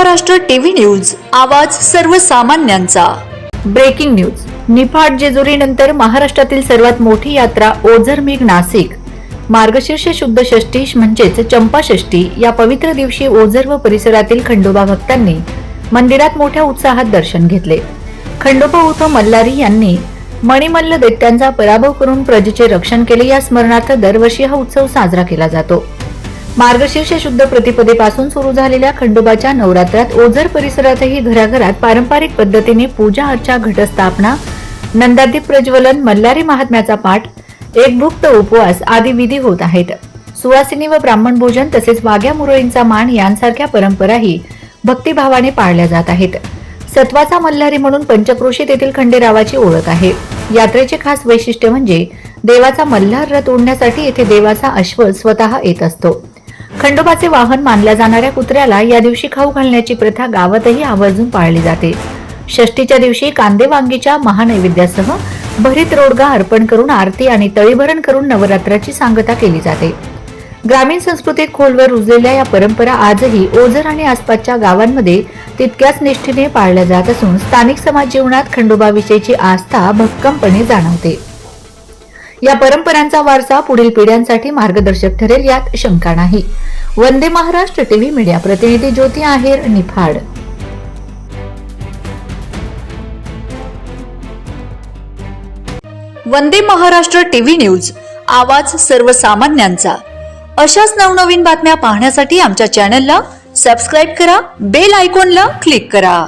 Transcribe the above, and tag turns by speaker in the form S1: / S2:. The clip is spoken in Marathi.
S1: महाराष्ट्र टीव्ही न्यूज आवाज सर्वसामान्यांचा.
S2: Breaking news. निफाड जेजुरीनंतर महाराष्ट्रातील सर्वात मोठी यात्रा ओझर मेघ नाशिक मार्गशीर्ष शुद्ध षष्ठी म्हणजेच चंपाषष्ठी या पवित्र दिवशी ओझर व परिसरातील खंडोबा भक्तांनी मंदिरात मोठ्या उत्साहात दर्शन घेतले. खंडोबा उर्फ मल्हारी यांनी मणिमल्ल दैत्यांचा पराभव करून प्रजेचे रक्षण केले या स्मरणार्थ दरवर्षी हा उत्सव साजरा केला जातो. मार्गशीर्ष शुद्ध प्रतिपदेपासून सुरू झालेल्या खंडोबाच्या नवरात्रात ओझर परिसरातही घराघरात पारंपरिक पद्धतीने पूजा अर्चा घटस्थापना नंदादीप प्रज्वलन मल्हारी महात्म्याचा पाठ एकभुक्त उपवास आदी विधी होत आहेत. सुवासिनी व ब्राह्मण भोजन तसेच वाघ्या मुरळींचा मान यांसारख्या परंपराही भक्तिभावाने पाळल्या जात आहेत. सत्वाचा मल्हारी म्हणून पंचक्रोशीत येथील खंडेरावाची ओळख आहे. यात्रेचे खास वैशिष्ट्य म्हणजे देवाचा मल्हार रथ ओढण्यासाठी येथे देवाचा अश्व स्वतः येत असतो. खंडोबाचे वाहन मानल्या जाणाऱ्या कुत्र्याला या दिवशी खाऊ घालण्याची प्रथा गावातही आवर्जून पाळली जाते. षष्टीच्या दिवशी कांदे वांगीच्या महानैवेद्यासह भरीत रोडगा अर्पण करून आरती आणि तळीभरण करून नवरात्राची सांगता केली जाते. ग्रामीण संस्कृतीत खोलवर रुजलेल्या या परंपरा आजही ओझर आणि आसपासच्या गावांमध्ये तितक्याच निष्ठेने पाळल्या जात असून स्थानिक समाज जीवनात खंडोबाविषयीची आस्था भक्कमपणे जाणवते. या परंपरांचा वारसा पुढील पिढ्यांसाठी मार्गदर्शक ठरेल यात शंका नाही. वंदे महाराष्ट्र टीव्ही मीडिया प्रतिनिधी ज्योती आहेर निफाड.
S1: वंदे महाराष्ट्र टीव्ही न्यूज आवाज सर्वसामान्यांचा. अशाच नवनवीन बातम्या पाहण्यासाठी आमच्या चॅनलला सबस्क्राईब करा बेल आयकॉनला क्लिक करा.